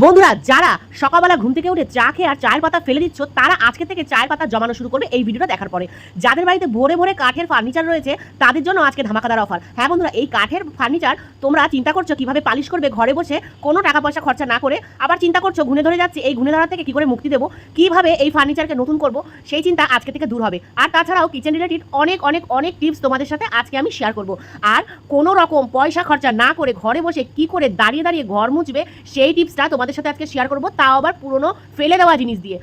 বন্ধুরা, যারা সকালবেলা ঘুম থেকে উঠে চা খেয়ে আর চায়ের পাতা ফেলে দিচ্ছ, তারা আজকে থেকে চায়ের পাতা জমানো শুরু করবে এই ভিডিওটা দেখার পরে। যাদের বাড়িতে ভোরে ভোরে কাঠের ফার্নিচার রয়েছে, তাদের জন্য আজকে ধামাকাদার অফার হ্যাঁ বন্ধুরা, এই কাঠের ফার্নিচার তোমরা চিন্তা করছ কীভাবে পালিশ করবে ঘরে বসে, কোনো টাকা পয়সা খরচা না করে, আবার চিন্তা করছ ঘুনে ধরে যাচ্ছে, এই ঘুনে ধরা থেকে কি করে মুক্তি দেবো? কীভাবে এই ফার্নিচারকে নতুন করব? সেই চিন্তা আজকে থেকে দূর হবে। আর তাছাড়াও কিচেন রিলেটেড অনেক অনেক অনেক টিপস তোমাদের সাথে আজকে আমি শেয়ার করব। আর কোনো রকম পয়সা খরচা না করে ঘরে বসে কি করে দাঁড়িয়ে দাঁড়িয়ে ঘর মুছবে, সেই টিপসটা তোমাদের সাথে আজকে শেয়ার করব, তাও আবার পুরনো ফেলে দেওয়া জিনিস দিয়ে।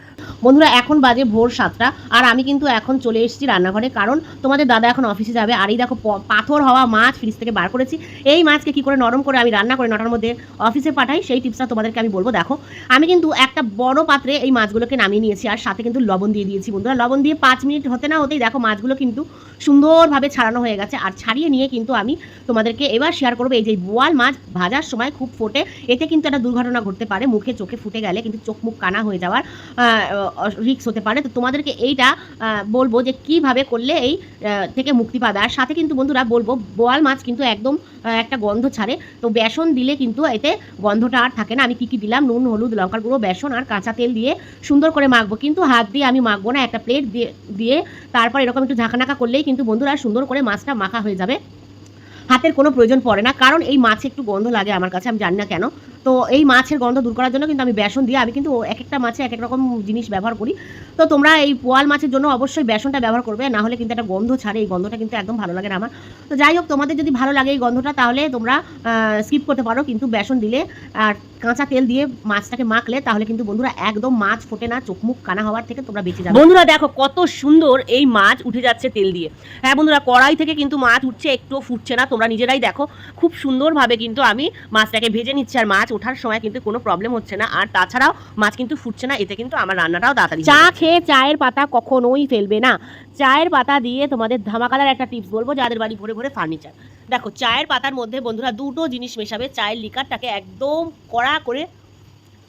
বন্ধুরা, এখন বাজে ভোর সাতটা, আর আমি কিন্তু এখন চলে এসেছি রান্নাঘরে, কারণ তোমাদের দাদা এখন অফিসে যাবে, আর এই দেখো পাথর হওয়া মাছ ফ্রিজ থেকে বার করেছি। এই মাছকে কি করে নরম করে আমি রান্না করে নটার মধ্যে অফিসে পাঠাই, সেই টিপসটা তোমাদেরকে আমি বলব। দেখো, আমি কিন্তু একটা বড় পাত্রে এই মাছগুলোকে নামিয়ে নিয়েছি, আর সাথে কিন্তু লবণ দিয়ে দিয়েছি বন্ধুরা। লবণ দিয়ে পাঁচ মিনিট হতে না হতেই দেখো মাছগুলো কিন্তু সুন্দরভাবে ছাড়ানো হয়ে গেছে, আর ছাড়িয়ে নিয়ে কিন্তু আমি তোমাদেরকে এবার শেয়ার করব, এই যে বোয়াল মাছ ভাজার সময় খুব ফোটে, এতে কিন্তু একটা দুর্ঘটনা ঘটতে পারে, মুখে চোখে ফুটে গেলে কিন্তু চোখ মুখ কানা হয়ে যাওয়ার রিক্স হতে পারে। তো তোমাদেরকে এইটা বলব যে কীভাবে করলে এই থেকে মুক্তি পাবে। আর সাথে কিন্তু বন্ধুরা বলব, বোয়াল মাছ কিন্তু একদম একটা গন্ধ ছাড়ে। তো বেসন দিলে কিন্তু এতে গন্ধটা আর থাকে না। আমি কী কী দিলাম? নুন, হলুদ, লঙ্কার গুঁড়ো, বেসন আর কাঁচা তেল দিয়ে সুন্দর করে মাখবো। কিন্তু হাত দিয়ে আমি মাখবো না, একটা প্লেট দিয়ে দিয়ে তারপর এরকম একটু ঝাঁকানাকা করলেই কিন্তু বন্ধুরা সুন্দর করে মাছটা মাখা হয়ে যাবে। হাতের কোনো প্রয়োজন পড়ে না। কারণ এই মাছে একটু গন্ধ লাগে আমার কাছে, আমি জানি না কেন। তো এই মাছের গন্ধ দূর করার জন্য কিন্তু আমি বেসন দিয়ে, আমি কিন্তু এক একটা মাছে এক এক রকম জিনিস ব্যবহার করি। তো তোমরা এই পোয়াল মাছের জন্য অবশ্যই বেসনটা ব্যবহার করবে, না হলে কিন্তু একটা গন্ধ ছাড়ে, এই গন্ধটা কিন্তু একদম ভালো লাগে না আমার। তো যাই হোক, তোমাদের যদি ভালো লাগে এই গন্ধটা, তাহলে তোমরা স্কিপ করতে পারো, কিন্তু বেসন দিলে আর কাঁচা তেল দিয়ে মাছটাকে মাখলে, তাহলে কিন্তু বন্ধুরা একদম মাছ ফোটে না, চোখ মুখ কানা হওয়ার থেকে তোমরা বেঁচে যাবে। বন্ধুরা দেখো কত সুন্দর এই মাছ উঠে যাচ্ছে তেল দিয়ে। হ্যাঁ বন্ধুরা, কড়াই থেকে কিন্তু মাছ উঠছে, একটুও ফুটছে না, তোমরা নিজেরাই দেখো। খুব সুন্দরভাবে কিন্তু আমি মাছটাকে ভেজে নিচ্ছি, আর মাছ ওঠার সময় কিন্তু কোনো প্রবলেম হচ্ছে না। আর তাছাড়াও মাছ কিন্তু ফুটছে না এতে কিন্তু আমার রান্নাটাও তাড়াতাড়ি চা খেয়ে চায়ের পাতা কখনোই ফেলবে না। চায়ের পাতা দিয়ে তোমাদের ধামাকাদার একটা টিপস বলব যাদের বাড়ি ভরে ভরে ফার্নিচার দেখো চায়ের পাতার মধ্যে বন্ধুরা দুটো জিনিস মেশাবে। চায়ের লিকারটাকে একদম কড়া করে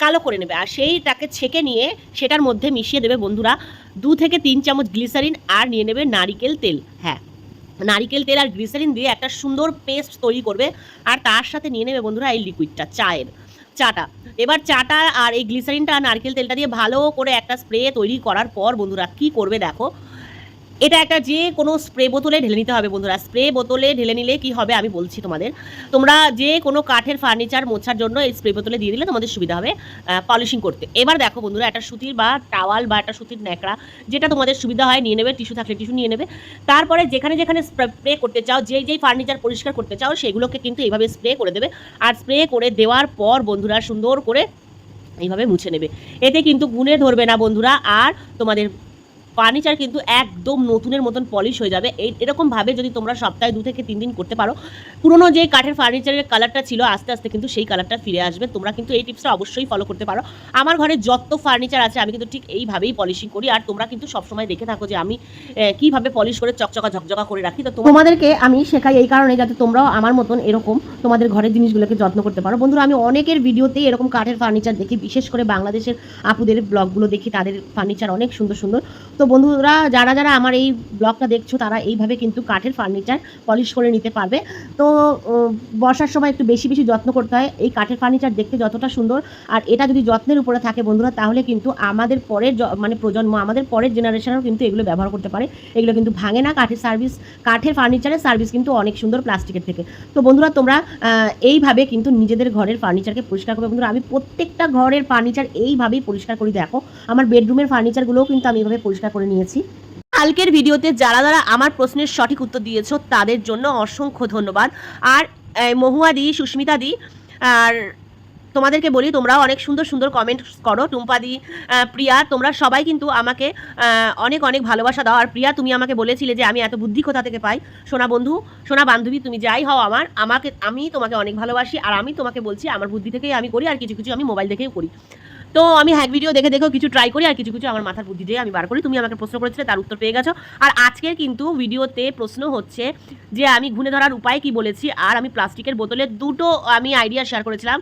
কালো করে নেবে আর সেইটাকে ছেঁকে নিয়ে সেটার মধ্যে মিশিয়ে দেবে বন্ধুরা দু থেকে তিন চামচ গ্লিসারিন আর নিয়ে নেবে নারিকেল তেল। হ্যাঁ নারিকেল তেল আর গ্লিসারিন দিয়ে একটা সুন্দর পেস্ট তৈরি করবে আর তার সাথে নিয়ে নেবে বন্ধুরা এই লিকুইডটা, চায়ের চাটা। এবার চাটা আর এই গ্লিসারিনটা নারকেল তেলটা দিয়ে ভালো করে একটা স্প্রে তৈরি করার পর বন্ধুরা কি করবে দেখো এটা একটা যে কোনো স্প্রে বোতলে ঢেলে নিতে হবে বন্ধুরা। স্প্রে বোতলে ঢেলে নিলে কি হবে আমি বলছি তোমাদের। তোমরা যে কোনো কাঠের ফার্নিচার মোছার জন্য এই স্প্রে বোতলে দিয়ে দিলে তোমাদের সুবিধা হবে পলিশিং করতে। এবার দেখো বন্ধুরা, একটা সুতির বা টাওয়াল বা একটা সুতির ন্যাকড়া, যেটা তোমাদের সুবিধা হয় নিয়ে নেবে টিস্যু থাকলে টিস্যু নিয়ে নেবে। তারপরে যেখানে যেখানে স্প্রে করতে চাও, যেই যেই ফার্নিচার পরিষ্কার করতে চাও, সেগুলোকে কিন্তু এইভাবে স্প্রে করে দেবে। আর স্প্রে করে দেওয়ার পর বন্ধুরা সুন্দর করে এইভাবে মুছে নেবে। এতে কিন্তু গুনে ধরবে না বন্ধুরা। আর তোমাদের ফার্নিচার কিন্তু একদম নতুনের মতন পলিশ হয়ে যাবে। এই এরকমভাবে যদি তোমরা সপ্তাহে দু থেকে তিন দিন করতে পারো, পুরনো যে কাঠের ফার্নিচারের কালারটা ছিল আস্তে আস্তে কিন্তু সেই কালারটা ফিরে আসবে। তোমরা কিন্তু এই টিপসটা অবশ্যই ফলো করতে পারো। আমার ঘরে যত ফার্নিচার আছে, আমি কিন্তু ঠিক এইভাবেই পলিশিং করি। আর তোমরা কিন্তু সবসময় দেখে থাকো যে আমি কীভাবে পলিশ করে চকচকা ঝকঝকা করে রাখি। তো তোমাদেরকে আমি শেখাই এই কারণে যাতে তোমরাও আমার মতন এরকম তোমাদের ঘরের জিনিসগুলোকে যত্ন করতে পারো। বন্ধুরা, আমি অনেকের ভিডিওতেই এরকম কাঠের ফার্নিচার দেখি। বিশেষ করে বাংলাদেশের আপুদের ব্লগগুলো দেখি, তাদের ফার্নিচার অনেক সুন্দর সুন্দর। তো বন্ধুরা, যারা যারা আমার এই ব্লগটা দেখছ, তারা এইভাবে কিন্তু কাঠের ফার্নিচার পলিশ করে নিতে পারবে। তো বর্ষার সময় একটু বেশি বেশি যত্ন করতে হয়। এই কাঠের ফার্নিচার দেখতে যতটা সুন্দর, আর এটা যদি যত্নের উপরে থাকে বন্ধুরা, তাহলে কিন্তু আমাদের পরের মানে প্রজন্ম, আমাদের পরের জেনারেশনও কিন্তু এগুলো ব্যবহার করতে পারে। এগুলো কিন্তু ভাঙে না কাঠের সার্ভিস, কাঠের ফার্নিচারের সার্ভিস কিন্তু অনেক সুন্দর প্লাস্টিকের থেকে। তো বন্ধুরা, তোমরা এইভাবে কিন্তু নিজেদের ঘরের ফার্নিচারকে পরিষ্কার করবে। বন্ধুরা, আমি প্রত্যেকটা ঘরের ফার্নিচার এইভাবেই পরিষ্কার করি দেখো। আমার বেডরুমের ফার্নিচারগুলোও কিন্তু আমি এইভাবে পরিষ্কার করে নিয়েছি। কালকের ভিডিওতে যারা যারা আমার প্রশ্নের সঠিক উত্তর দিয়েছ, তাদের জন্য অসংখ্য ধন্যবাদ। আর মহুয়া দি, সুস্মিতা দি, আর তোমাদেরকে বলি তোমরা অনেক সুন্দর সুন্দর কমেন্ট করো। টুম্পা দি প্রিয়া, তোমরা সবাই কিন্তু আমাকে অনেক অনেক ভালোবাসা দাও। আর প্রিয়া, তুমি আমাকে বলেছিলে যে আমি এত বুদ্ধি কোথা থেকে পাই? সোনা বন্ধু, সোনা বান্ধবী, তুমি যাই হও আমার, আমাকে, আমি তোমাকে অনেক ভালোবাসি, আর আমি তোমাকে বলছি, আমার বুদ্ধি থেকেই আমি করি, আর কিছু কিছু আমি মোবাইল দেখেও করি। তো আমি হ্যাক ভিডিও দেখে দেখেও কিছু ট্রাই করি আর কিছু কিছু আমার মাথার বুদ্ধি দিয়ে আমি বার করি। তুমি আমাকে প্রশ্ন করেছিলে তার উত্তর পেয়ে গেছো। আর আজকের কিন্তু ভিডিওতে প্রশ্ন হচ্ছে যে আমি ঘুনে ধরার উপায় কি বলেছি? আর আমি প্লাস্টিকের বোতলে দুটো আমি আইডিয়া শেয়ার করেছিলাম।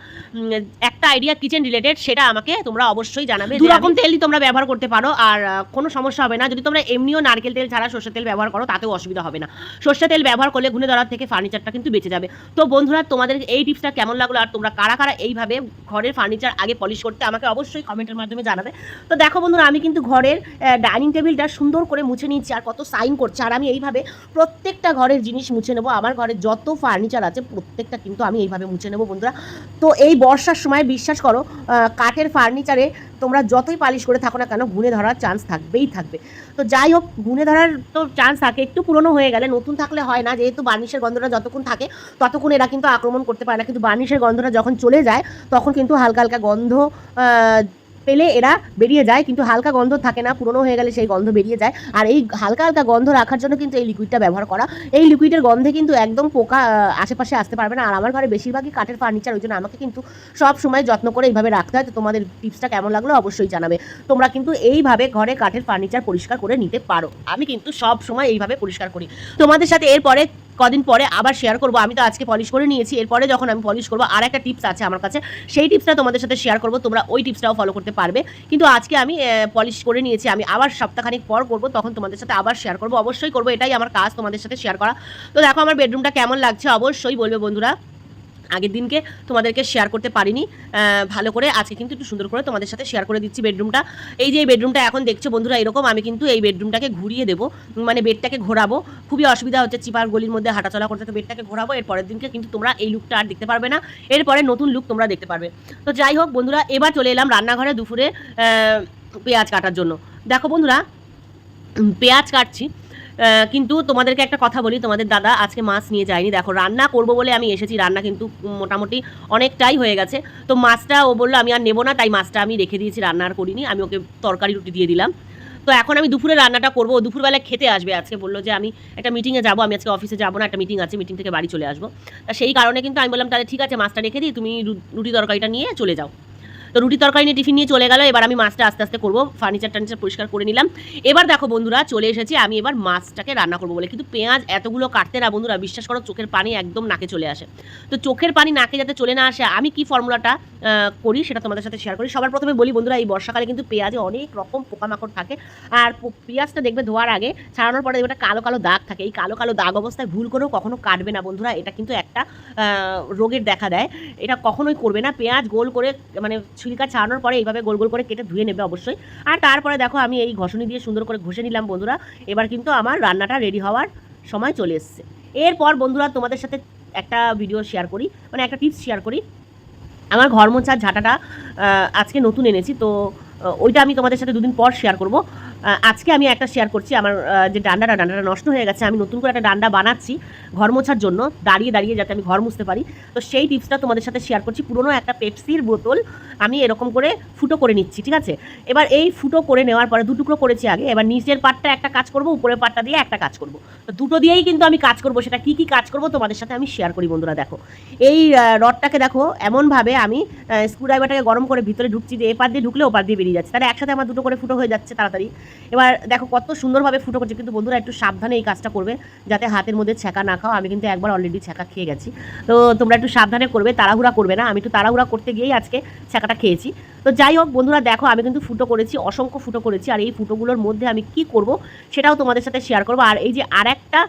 একটা আইডিয়া কিচেন রিলেটেড সেটা আমাকে তোমরা অবশ্যই জানাবে দু রকম তেলই তোমরা ব্যবহার করতে পারো। আর কোনো সমস্যা হবে না। যদি তোমরা এমনিও নারকেল তেল ছাড়া সর্ষের তেল ব্যবহার করো তাতেও অসুবিধা হবে না। সর্ষের তেল ব্যবহার করলে ঘুনে ধরার থেকে ফার্নিচারটা কিন্তু বেঁচে যাবে। তো বন্ধুরা তোমাদের এই টিপসটা কেমন লাগল? আর তোমরা কারা কারা এইভাবে ঘরের ফার্নিচার আগে পলিশ করতে আমাকে অবশ্যই কমেন্টের মাধ্যমে জানাবে। তো দেখো বন্ধুরা, আমি কিন্তু ঘরের ডাইনিং টেবিলটা সুন্দর করে মুছে নিচ্ছি আর কত সাইন করছে। আর আমি এইভাবে প্রত্যেকটা ঘরের জিনিস মুছে নেব। আমার ঘরের যত ফার্নিচার আছে, প্রত্যেকটা কিন্তু আমি এইভাবে মুছে নেব বন্ধুরা। তো এই বর্ষার সময় বিশ্বাস করো কাঠের ফার্নিচারে তোমরা যতই পালিশ করে থাকো না কেন, গুনে ধরার চান্স থাকবেই থাকবে। তো যাই হোক, গুনে ধরার তো চান্স থাকে। একটু পুরনো হয়ে গেলে, নতুন থাকলে হয় না। যেহেতু বার্নিশের গন্ধটা যতক্ষণ থাকে, ততক্ষণ এরা কিন্তু আক্রমণ করতে পারে না। কিন্তু বার্নিশের গন্ধটা যখন চলে যায়, তখন কিন্তু হালকা হালকা গন্ধ পেলে এরা বেরিয়ে যায়, কিন্তু হালকা গন্ধ থাকে না, পুরনো হয়ে গেলে সেই গন্ধ বেরিয়ে যায়। আর এই হালকা হালকা গন্ধ রাখার জন্য কিন্তু এই লিকুইডটা ব্যবহার করা। এই লিকুইডের গন্ধে কিন্তু একদম পোকা আশেপাশে আসতে পারবে না। আর আমার ঘরে বেশিরভাগই কাঠের ফার্নিচার ওই জন্য আমাকে কিন্তু সব সময় যত্ন করে এইভাবে রাখতে হয়। তো তোমাদের টিপসটা কেমন লাগল অবশ্যই জানাবে। তোমরা কিন্তু এইভাবে ঘরে কাঠের ফার্নিচার পরিষ্কার করে নিতে পারো। আমি কিন্তু সব সময় এইভাবে পরিষ্কার করি। তোমাদের সাথে এরপরে কদিন পরে আবার শেয়ার করব। আমি তো আজকে পলিশ করে নিয়েছি। এরপরে যখন আমি পলিশ করব আর একটা টিপস আছে আমার কাছে। সেই টিপসটা তোমাদের সাথে শেয়ার করব। তোমরা ওই টিপসটাও ফলো করতে পারবে। কিন্তু আজকে আমি পলিশ করে নিয়েছি। আমি আবার সপ্তাহখানিক পর করব, তখন তোমাদের সাথে আবার শেয়ার করব। অবশ্যই করব। এটাই আমার কাজ তোমাদের সাথে শেয়ার করা। তো দেখো আমার বেডরুমটা কেমন লাগছে? অবশ্যই বলবে বন্ধুরা। আগের দিনকে তোমাদেরকে শেয়ার করতে পারিনি ভালো করে। আজকে কিন্তু একটু সুন্দর করে তোমাদের সাথে শেয়ার করে দিচ্ছি বেডরুমটা এই যে এই বেডরুমটা এখন দেখছ বন্ধুরা, এরকম আমি কিন্তু এই বেডরুমটাকে ঘুরিয়ে দেবো মানে বেডটাকে ঘোরাবো। খুবই অসুবিধা হচ্ছে চিপার গলির মধ্যে হাঁটাচলা করতে, তো বেডটাকে ঘোরাবো। এর পরের দিনকে কিন্তু তোমরা এই লুকটা আর দেখতে পারবে না। এরপরে নতুন লুক তোমরা দেখতে পারবে। তো যাই হোক বন্ধুরা, এবার চলে এলাম রান্নাঘরে দুপুরে পেঁয়াজ কাটার জন্য। দেখো বন্ধুরা পেঁয়াজ কাটছি। কিন্তু তোমাদেরকে একটা কথা বলি, তোমাদের দাদা আজকে মাছ নিয়ে যায়নি। দেখো, রান্না করব বলে আমি এসেছি, রান্না কিন্তু মোটামুটি অনেকটাই হয়ে গেছে। তো মাছটা ও বলল, আমি আর নেব না, তাই মাছটা আমি রেখে দিয়েছি, রান্না আর করিনি, আমি ওকে তরকারি রুটি দিয়ে দিলাম। তো এখন আমি দুপুরে রান্নাটা করব দুপুরবেলায় খেতে আসবে আজকে, বলল যে আমি একটা মিটিংয়ে যাব, আমি আজকে অফিসে যাব না, একটা মিটিং আছে মিটিং থেকে বাড়ি চলে আসব। তা সেই কারণে কিন্তু আমি বললাম, তাহলে ঠিক আছে, মাছটা রেখে দিই, তুমি রুটি তরকারিটা নিয়ে চলে যাও। তো রুটি তরকারি নিয়ে টিফিন নিয়ে চলে গেল, এবার আমি মাছটা আস্তে আস্তে করব। ফার্নিচার টার্নিচার পরিষ্কার করে নিলাম। এবার দেখো বন্ধুরা, চলে এসেছি, আমি এবার মাছটাকে রান্না করব বলে। কিন্তু পেঁয়াজ এতগুলো কাটতে না বন্ধুরা, বিশ্বাস করো চোখের পানি একদম নাকে চলে আসে। তো চোখের পানি নাকে যাতে চলে না আসে, আমি কি ফর্মুলাটা করি সেটা তোমাদের সাথে শেয়ার করি। সবার প্রথমে বলি বন্ধুরা, এই বর্ষাকালে কিন্তু পেঁয়াজে অনেক রকম পোকামাকড় থাকে। আর পেঁয়াজটা দেখবে ধোয়ার আগে, ছাড়ানোর পরে একটা কালো কালো দাগ থাকে। এই কালো কালো দাগ অবস্থায় ভুল করেও কখনো কাটবে না বন্ধুরা। এটা কিন্তু একটা রোগের দেখা দেয়। এটা কখনোই করবে না। পেঁয়াজ গোল করে মানে ছিলকা ছাড়ানোর পরে এইভাবে গোল গোল করে কেটে ধুয়ে নেবে অবশ্যই। আর তারপরে দেখো আমি এই ঘষণি দিয়ে সুন্দর করে ঘষে নিলাম বন্ধুরা। এবার কিন্তু আমার রান্নাটা রেডি হওয়ার সময় চলে এসছে। এরপর বন্ধুরা তোমাদের সাথে একটা ভিডিও শেয়ার করি মানে একটা টিপস শেয়ার করি। আমার ঘর মোছার ঝাঁটাটা আজকে নতুন এনেছি, তো ওইটা আমি তোমাদের সাথে দুদিন পর শেয়ার করব। আজকে আমি একটা শেয়ার করছি, আমার যে ডান্ডাটা ডান্ডাটা নষ্ট হয়ে গেছে, আমি নতুন করে একটা ডান্ডা বানাচ্ছি ঘর মোছার জন্য, দাঁড়িয়ে দাঁড়িয়ে যাতে আমি ঘর মুছতে পারি। তো সেই টিপসটা তোমাদের সাথে শেয়ার করছি, পুরনো একটা পেপসির বোতল আমি এরকম করে ফুটো করে নিচ্ছি, ঠিক আছে? এবার এই ফুটো করে নেওয়ার পরে দুটুকরো করেছি আগে, এবার নিচের পাটটা একটা কাজ করব, উপরের পাটটা দিয়ে একটা কাজ করব। তো দুটো দিয়েই কিন্তু আমি কাজ করব, সেটা কি কি কাজ করব তোমাদের সাথে আমি শেয়ার করি বন্ধুরা, দেখো। এই রডটাকে দেখো, এমনভাবে আমি স্ক্রুড্রাইভারটাকে গরম করে ভিতরে ঢুকছি, যে এপার দিয়ে ঢুকলে ওপার দিয়ে বেরিয়ে যাচ্ছে। তাহলে একসাথে আমার দুটো করে ফুটো হয়ে যাচ্ছে তাড়াতাড়ি। এবার দেখো কত সুন্দরভাবে ফুটো করছে, কিন্তু বন্ধুরা একটু সাবধানে এই কাজটা করবে, যাতে হাতের মধ্যে ছ্যাঁকা না খাও। আমি কিন্তু একবার অলরেডি ছ্যাঁকা খেয়ে গেছি। তো তোমরা একটু সাবধানে করবে, তাড়াহুড়া করবে না। আমি একটু তাড়াহুড়া করতে গিয়েই আজকে ছ্যাঁকাটা খেয়েছি। তো যাই হোক বন্ধুরা, দেখো আমি কিন্তু ফুটো করেছি, অসংখ্য ফুটো করেছি। আর এই ফুটোগুলোর মধ্যে আমি কি করব সেটাও তোমাদের সাথে শেয়ার করব। আর এই যে আর একটা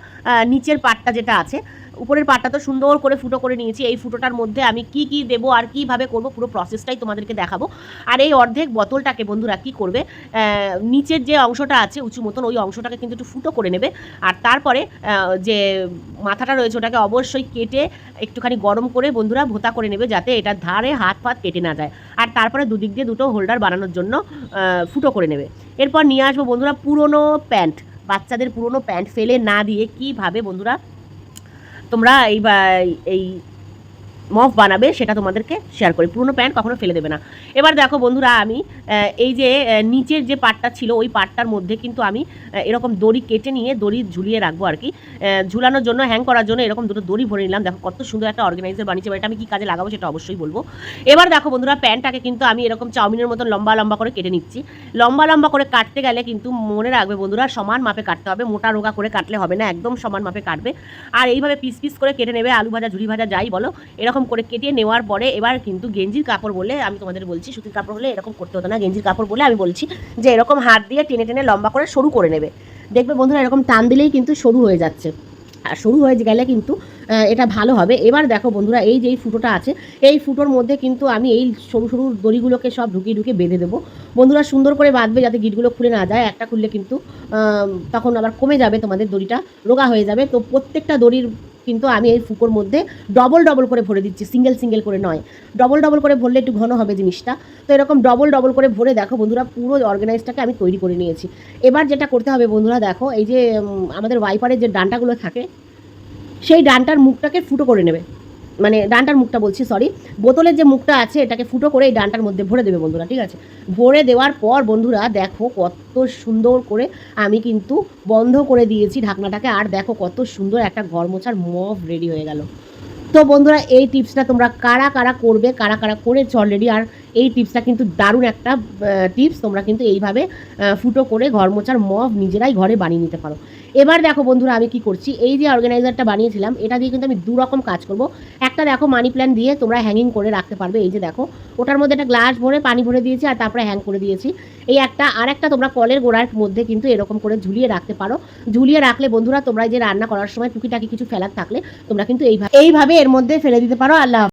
নিচের পাটটা যেটা আছে উপরের পাটটা তো সুন্দর করে ফুটো করে নিয়েছি। এই ফুটোটার মধ্যে আমি কি কি দেবো আর কীভাবে করব পুরো প্রসেসটাই তোমাদেরকে দেখাবো। আর এই অর্ধেক বোতলটাকে বন্ধুরা কি করবে? নিচের যে অংশটা আছে উঁচু মতন, ওই অংশটাকে কিন্তু একটু ফুটো করে নেবে। আর তারপরে যে মাথাটা রয়েছে ওটাকে অবশ্যই কেটে একটুখানি গরম করে বন্ধুরা ভোতা করে নেবে যাতে এটার ধারে হাত ফাত কেটে না যায়। আর তারপরে দুদিক দিয়ে দুটো হোল্ডার বানানোর জন্য ফুটো করে নেবে। এরপর নিয়ে আসব বন্ধুরা পুরনো প্যান্ট। বাচ্চাদের পুরনো প্যান্ট ফেলে না দিয়ে কীভাবে বন্ধুরা তোমরা এই বা- এই মফ বানাবে, সেটা তোমাদেরকে শেয়ার করি। পুরনো প্যান্ট কখনো ফেলে দেবে না। এবার দেখো বন্ধুরা, আমি এই যে নিচের যে পাটটা ছিল, ওই পাটটার মধ্যে কিন্তু আমি এরকম দড়ি কেটে নিয়ে দড়ি ঝুলিয়ে রাখব আর কি। ঝুলানোর জন্য হ্যাং করার জন্য এরকম দুটো দড়ি ভরে নিলাম। দেখো কত সুন্দর একটা অর্গানাইজার বানিয়েছে, এটা আমি কি কাজে লাগাবো সেটা অবশ্যই বলব। এবার দেখো বন্ধুরা প্যান্টটাকে কিন্তু আমি এরকম চাউমিনের মতন লম্বা লম্বা করে কেটে নিচ্ছি। লম্বা লম্বা করে কাটতে গেলে কিন্তু মনে রাখবে বন্ধুরা, সমান মাপে কাটতে হবে। মোটা রোগা করে কাটলে হবে না, একদম সমান মাপে কাটবে। আর এইভাবে পিস পিস করে কেটে নেবে, আলু ভাজা ঝুড়ি ভাজা, যাই বলো, এরকম করে কেটে নেওয়ার পরে এবার কিন্তু গেঞ্জির কাপড় বলে আমি তোমাদের বলছি, সুতির কাপড় হলে এরকম করতে হতো না। গেঞ্জির কাপড় বলে আমি বলছি যে এরকম হাত দিয়ে টেনে টেনে লম্বা করে সরু করে নেবে। দেখবে বন্ধুরা এরকম টান দিলেই কিন্তু সরু হয়ে যাচ্ছে। আর সরু হয়ে গেলে কিন্তু এটা ভালো হবে। এবার দেখো বন্ধুরা, এই যে এই ফুটোটা আছে, এই ফুটোর মধ্যে কিন্তু আমি এই সরু সরু দড়িগুলোকে সব ঢুকিয়ে ঢুকিয়ে বেঁধে দেবো। বন্ধুরা সুন্দর করে বাঁধবে যাতে গিটগুলো খুলে না যায়। একটা খুললে কিন্তু তখন আবার কমে যাবে তোমাদের দড়িটা, রোগা হয়ে যাবে। তো প্রত্যেকটা দড়ির কিন্তু আমি এই ফুকোর মধ্যে ডবল ডবল করে ভরে দিচ্ছি সিঙ্গেল সিঙ্গেল করে নয়। ডবল ডবল করে ভরলে একটু ঘন হবে জিনিসটা। তো এরকম ডবল ডবল করে ভরে দেখো বন্ধুরা, পুরো অর্গানাইজটাকে আমি তৈরি করে নিয়েছি। এবার যেটা করতে হবে বন্ধুরা, দেখো, এই যে আমাদের ওয়াইপারের যে ডান্টাগুলো থাকে, সেই ডানটার মুখটাকে ফুটো করে নেবে। মানে ডানটার মুখটা বলছি সরি বোতলের যে মুখটা আছে, এটাকে ফুটো করে এই ডানটার মধ্যে ভরে দেবে বন্ধুরা, ঠিক আছে? ভরে দেওয়ার পর বন্ধুরা, দেখো কত সুন্দর করে আমি কিন্তু বন্ধ করে দিয়েছি ঢাকনাটাকে, আর দেখো কত সুন্দর একটা ঘর মোছার মফ রেডি হয়ে গেল। তো বন্ধুরা, এই টিপসটা তোমরা কারা কারা করবে, কারা কারা করেছ অলরেডি আর এই টিপসটা কিন্তু দারুণ একটা টিপস। তোমরা কিন্তু এইভাবে ফুটো করে ঘর মোছার মফ নিজেরাই ঘরে বানিয়ে নিতে পারো। এবার দেখো বন্ধুরা আমি কি করছি। এই যে অর্গানাইজারটা বানিয়েছিলাম, এটা দিয়ে কিন্তু আমি দু রকম কাজ করব। একটা দেখো মানি প্ল্যান্ট দিয়ে তোমরা হ্যাঙ্গিং করে রাখতে পারবে। এই যে দেখো, ওটার মধ্যে একটা গ্লাস ভরে পানি ভরে দিয়েছি আর তারপরে হ্যাং করে দিয়েছি। এই একটা আর একটা তোমরা কলের গোড়ার মধ্যে কিন্তু এরকম করে ঝুলিয়ে রাখতে পারো। ঝুলিয়ে রাখলে বন্ধুরা তোমরা যে রান্না করার সময় টুকিটাকি কিছু ফেলার থাকলে তোমরা কিন্তু এইভাবে এইভাবে এর মধ্যে ফেলে দিতে পারো। আল্লাহ